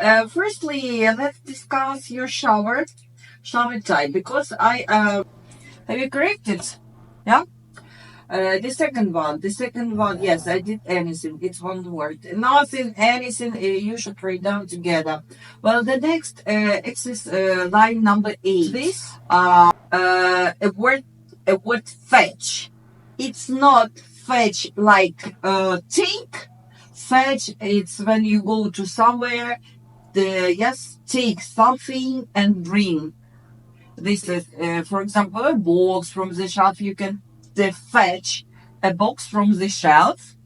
uh, firstly, let's discuss your shower, shower type, because I uh, have you corrected? Yeah. Uh, the second one, the second one, yes, I did anything. It's one word. Nothing, anything. Uh, you should write down together. Well, the next uh, exercise, uh, line number eight. This, uh, uh, a word, a word fetch. It's not fetch like uh, take. Fetch. It's when you go to somewhere. The yes, take something and bring. This is, uh, for example, a box from the shelf. You can uh, fetch a box from the shelf,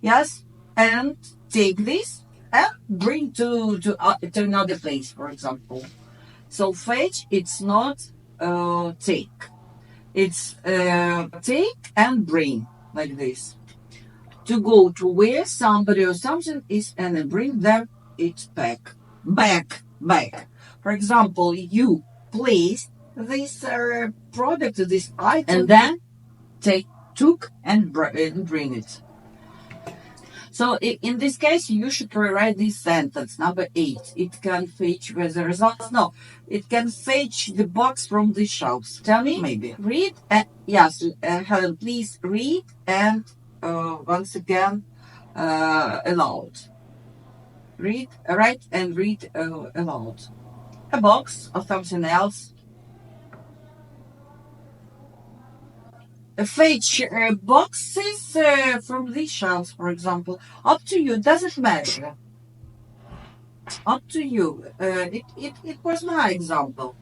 yes, and take this and bring to to uh, to another place, for example. So fetch, it's not uh, take. It's uh, take and bring like this. To go to where somebody or something is and bring them it back, back, back. For example, you place this uh, product, this item, and then take took and, br- and bring it. So in this case, you should rewrite this sentence number eight. It can fetch with the results. No, it can fetch the box from the shelves. Tell me, maybe read. And yes, uh, Helen, please read and uh, once again uh, aloud. Read, write, and read uh, aloud. A box or something else. Uh, fetch uh, boxes uh, from these shelves, for example. Up to you. Doesn't matter. Up to you. Uh, it, it, it was my example.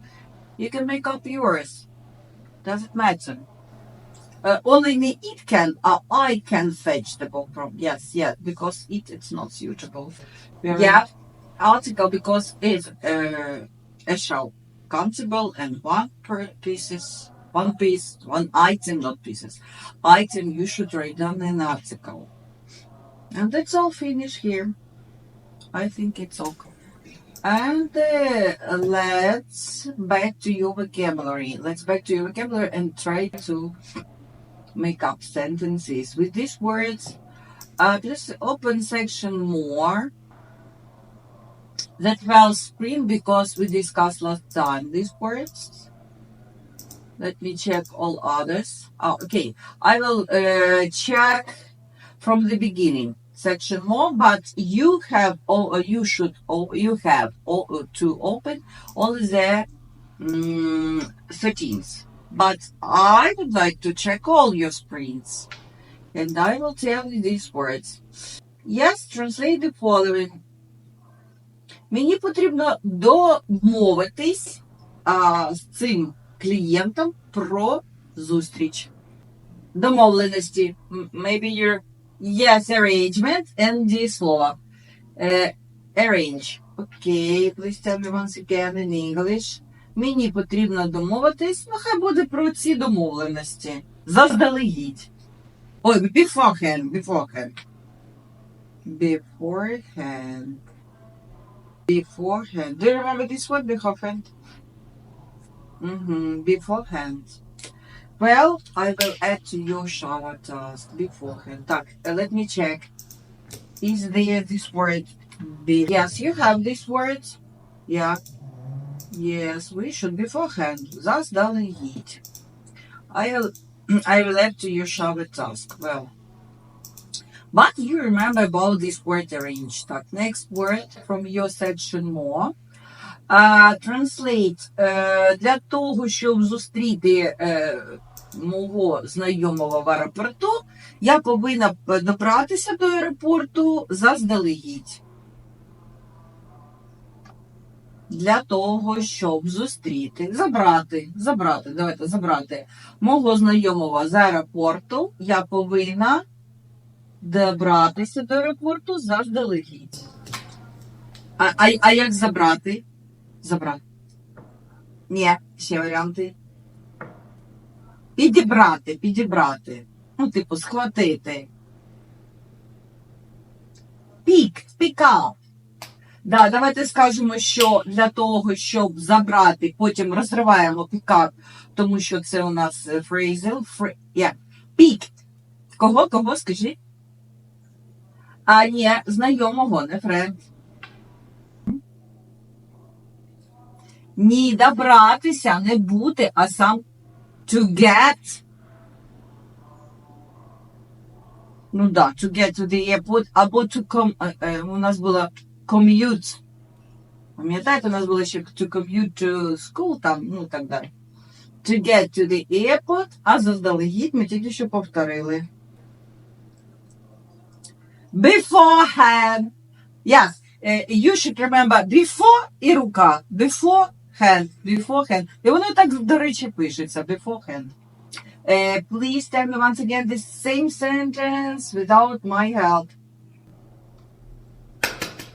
You can make up yours. Doesn't matter. Uh, only me, it can, uh, I can fetch the book from, yes, yeah, because it, it's not suitable. Yeah, article because it's uh, a shell countable and one per pieces, one piece, one item, not pieces. Item you should write down an article. And that's all finished here. I think it's okay. And uh, let's back to your vocabulary. Let's back to your vocabulary and try to make up sentences with these words. Uh, just open section more. That well screen because we discussed last time these words. Let me check all others. Oh, okay. I will uh, check from the beginning section more, but you have all, or you should, all, you have all, to open all the 13s. But I would like to check all your screens. And I will tell you these words. Yes, translate the following. Мені потрібно домовитись а, з цим клієнтом про зустріч. Домовленості. М- Maybe you're... Yes, arrangement and дієслово. Uh, arrange. Okay, please tell me once again in English. Мені потрібно домовитись, ну хай буде про ці домовленості. Заздалегідь. Ой, beforehand, beforehand. Beforehand. Beforehand. Do you remember this word, beforehand? Mm-hmm, beforehand. Well, I will add to your shower task beforehand. Так, uh, let me check. Is there this word? Be yes, you have this word. Yeah. Yes, we should beforehand. Заздалегідь. I will, I add to your shower task. Well, but you remember about this word arrange. Так, next word from your section more. Uh, translate. Е, для того, щоб зустріти е, мого знайомого в аеропорту, я повинна добратися до аеропорту заздалегідь. Для того, щоб зустріти, забрати, забрати, давайте забрати мого знайомого з аеропорту, я повинна добратися до аеропорту заздалегідь. А, а, а як забрати? Забрати. Ні, ще варіанти. Підібрати, підібрати. Ну, типу, схватити. Пік, пікап. Да, давайте скажемо, що для того, щоб забрати, потім розриваємо пікап, тому що це у нас е, phrasal. Фр... Yeah. Picked. Кого, кого, скажіть? А ні, знайомого, не френд. Ні, добратися, не бути, а сам to get. Ну да, to get to the airport, або to come, е, е, у нас було commute. Пам'ятаєте, у нас було ще to commute to school, там, ну так далі. To get to the airport, а заздалегідь ми тільки що повторили. Beforehand. Yes, е, you should remember before і рука. Beforehand. Beforehand. І воно так, до речі, пишеться. Beforehand. Uh, please tell me once again the same sentence without my help.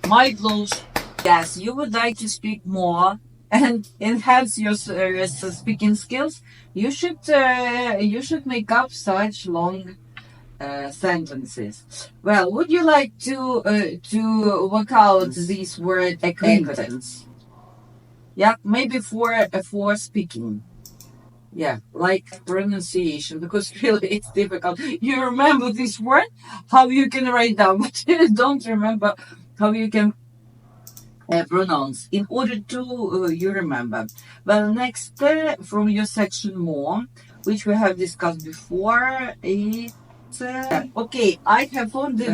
My clothes. Yes, you would like to speak more and enhance your, uh, speaking skills. You should uh, you should make up such long uh, sentences. Well, would you like to uh, to work out this word acquaintance? Yeah, maybe for for speaking. Yeah, like pronunciation, because really it's difficult. You remember this word, how you can write down, but you don't remember how you can uh, pronounce. In order to, uh, you remember. Well, next uh, from your section more, which we have discussed before, it's uh, okay. I have found the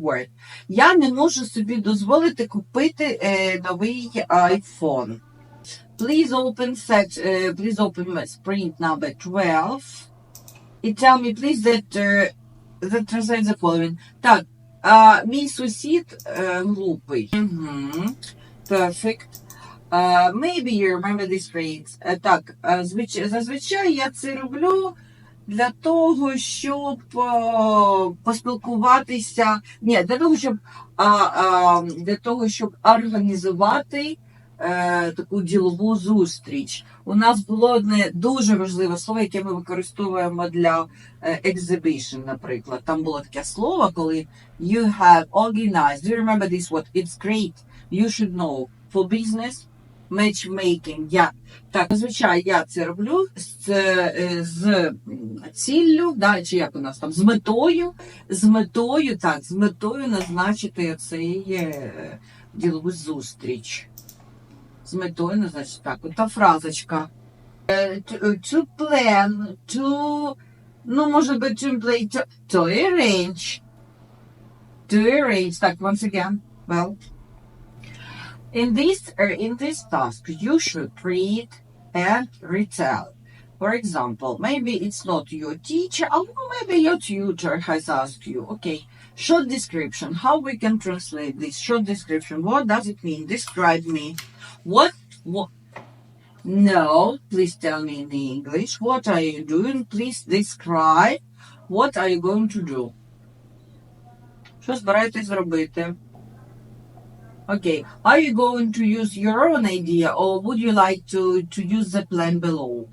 word. Я не можу собі дозволити купити е, новий iPhone. Please open set, uh, please open sprint number 12. І tell me, please, that, uh, that translates the following. Так, uh, мій сусід uh, глупий. Угу. Perfect. Uh, maybe you remember this phrase. Uh, так, uh, звич... зазвичай я це роблю для того, щоб uh, поспілкуватися. Ні, для того, щоб, uh, uh, для того, щоб організувати е, таку ділову зустріч. У нас було одне дуже важливе слово, яке ми використовуємо для е, exhibition, наприклад. Там було таке слово, коли you have organized. Do you remember this word? It's great. You should know. For business, matchmaking. Я так, зазвичай я це роблю з, е, з ціллю, да, чи як у нас там, з метою, з метою, так, з метою назначити цей е, ділову зустріч з метою назначити так. Ота фразочка. Е, To, to plan, to, ну, може би, to play, to, to arrange. To arrange. Так, once again. Well. In this, uh, in this task, you should read and retell. For example, maybe it's not your teacher, or maybe your tutor has asked you, okay, short description, how we can translate this short description, what does it mean? Describe me. What, what? No, please tell me in English. What are you doing? Please describe. What are you going to do? Що збираєтесь зробити? Okay. Are you going to use your own idea or would you like to, to use the plan below?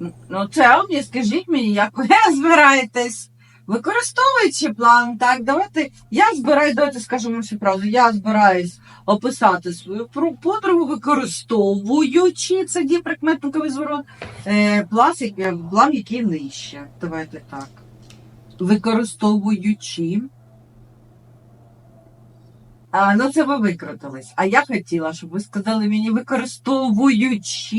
Н- Ну, tell me, скажіть мені, як ви збираєтесь? Використовуючи план, так, давайте, я збираю, давайте скажемо всю правду, я збираюсь описати свою подругу, використовуючи, це дієприкметниковий зворот, е, план, який- план, який нижче. Давайте так. Використовуючи. А, ну це ви викрутились. А я хотіла, щоб ви сказали мені використовуючи.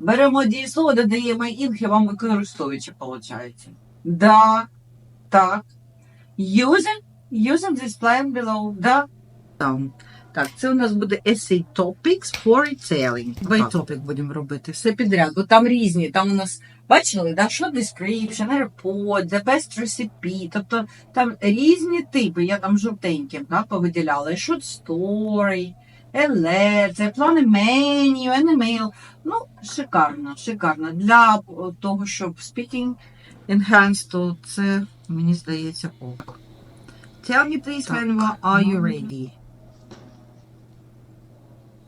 Беремо дієслово, додаємо інг, і вам використовуючи, виходить. Да, так. Using, using this plan below. Да. Там. Так, це у нас буде essay topics for retailing. Два topic будемо робити. Все підряд, бо там різні. Там у нас, бачили, да, що description, report, the best recipe. Тобто там різні типи. Я там жовтеньким да, повиділяла. Short story, alert, це плани меню, an email. Ну, шикарно, шикарно. Для того, щоб speaking enhanced, то це, мені здається, ок. Tell me, please, Так. when are you ready?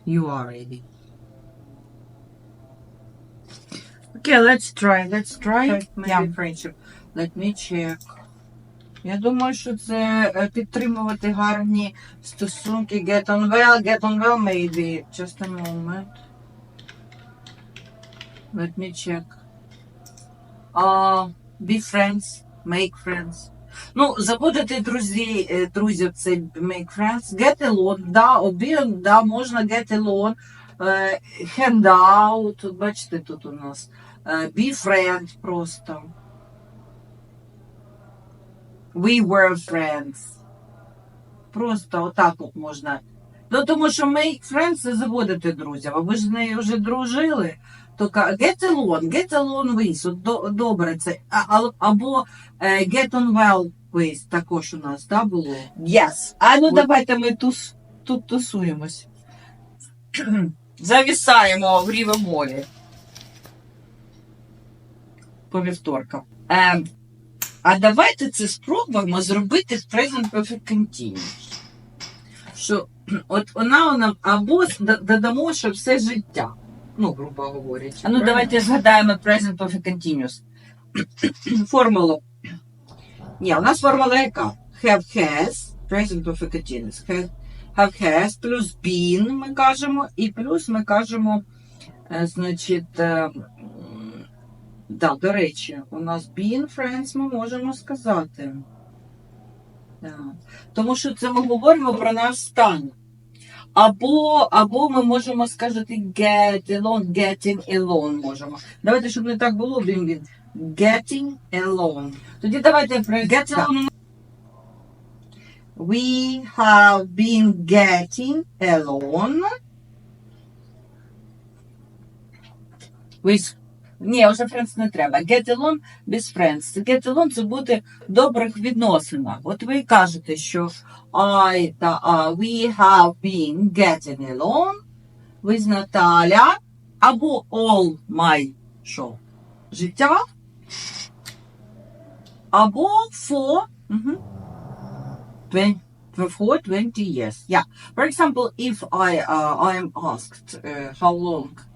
You are ready. Okay, let's try. Let's try. Maybe Yeah. friendship. Let me check. Я думаю, що це е, підтримувати гарні стосунки. Get on well, get on well, maybe. Just a moment. Let me check. Uh, be friends, make friends. Ну, заводити друзі, е, друзів це make friends. Get along, да, обі, да, можна get along. Е, hand out, бачите, тут у нас. Е, be friend просто. We were friends. Просто отак от можна. Ну, тому що make friends це заводити друзів. А ви ж з нею вже дружили. То get along, get along with. От до- добре це. А, або е, get on well with також у нас, да, було? Yes. А ну От. давайте ми тус, тут тусуємось. Завісаємо в рівомолі. По вівторкам. Ем, а давайте це спробуємо зробити в Present Perfect Continuous. Що от вона, вона або додамо, що все життя. Ну, грубо говорячи. А ну давайте згадаємо Present Perfect Continuous. Формулу. Ні, у нас формула яка? Have has, present perfect continuous. Have, have has плюс been ми кажемо, і плюс ми кажемо, е, значить, е, да, до речі, у нас been friends ми можемо сказати. Да. Тому що це ми говоримо про наш стан. Або, або ми можемо сказати get alone, getting alone можемо. Давайте, щоб не так було, він. Getting alone. Тоді давайте про get alone. We have been getting alone With... Ні, вже friends не треба. Get along без friends. Get along це бути в добрих відносинах. От ви кажете, що I та uh, we have been getting along with Наталя або all my що? Життя або for mhm, 20, for 20 years. Yeah. For example, if I uh, I am asked uh, how long uh,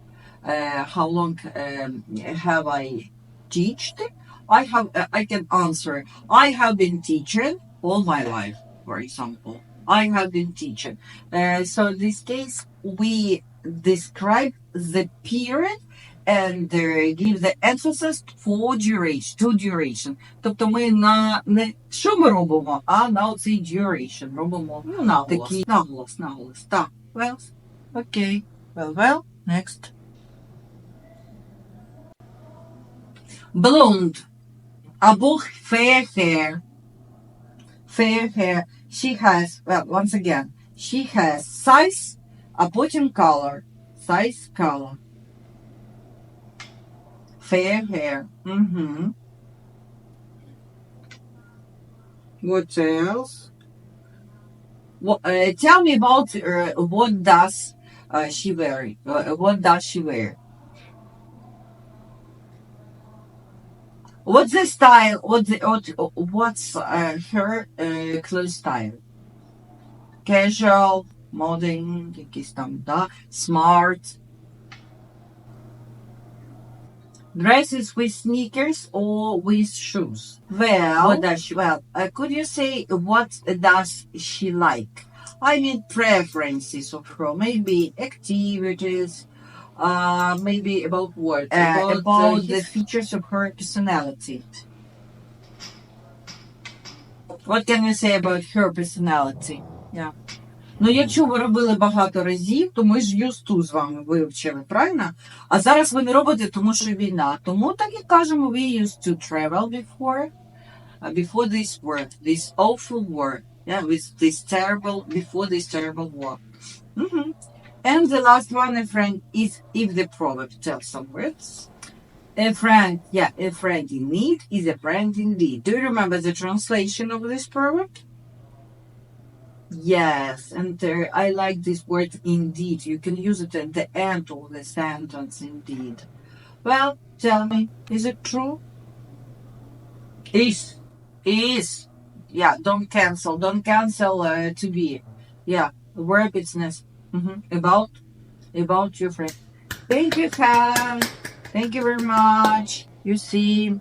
how long um, have I taught, I have uh, I can answer I have been teaching all my life. For example, I have been teaching. Uh, so in this case, we describe the period and uh, give the emphasis for duration, to duration. Тобто ми на не що ми робимо, а на цей duration робимо ну, наголос. такий наголос, наголос. Так, well, Окей. Well, well, next. blonde або fair hair. Fair hair. She has, well, once again, she has size, а потім color. Size, color. Fair hair. Mm-hmm. What else? What, uh, tell me about uh, what does uh, she wear? Uh, what does she wear? What's the style? What's the, what, what's uh, her uh, clothes style? Casual, modern, якісь там, да? Smart. Dresses with sneakers or with shoes? Well, what does she, well, uh, could you say what does she like? I mean preferences of her, maybe activities, uh, maybe about what? Uh, about about the features of her personality. What can you say about her personality? Yeah. Ну, якщо ви робили багато разів, то ми ж юсту з вами вивчили, правильно? А зараз ви не робите, тому що війна. Тому так і кажемо, we used to travel before, uh, before this war, this awful war. Yeah, with this terrible, before this terrible war. Mhm. And the last one, a friend, is if the proverb tells some words. A friend, yeah, a friend in need is a friend indeed. Do you remember the translation of this proverb? Yes, and I like this word indeed. You can use it at the end of the sentence, indeed. Well, tell me, is it true? Is. Is. Yeah, don't cancel. Don't cancel uh, to be. Yeah, verb business. Hmm About. About your friend. Thank you, Cam. Thank you very much. You see.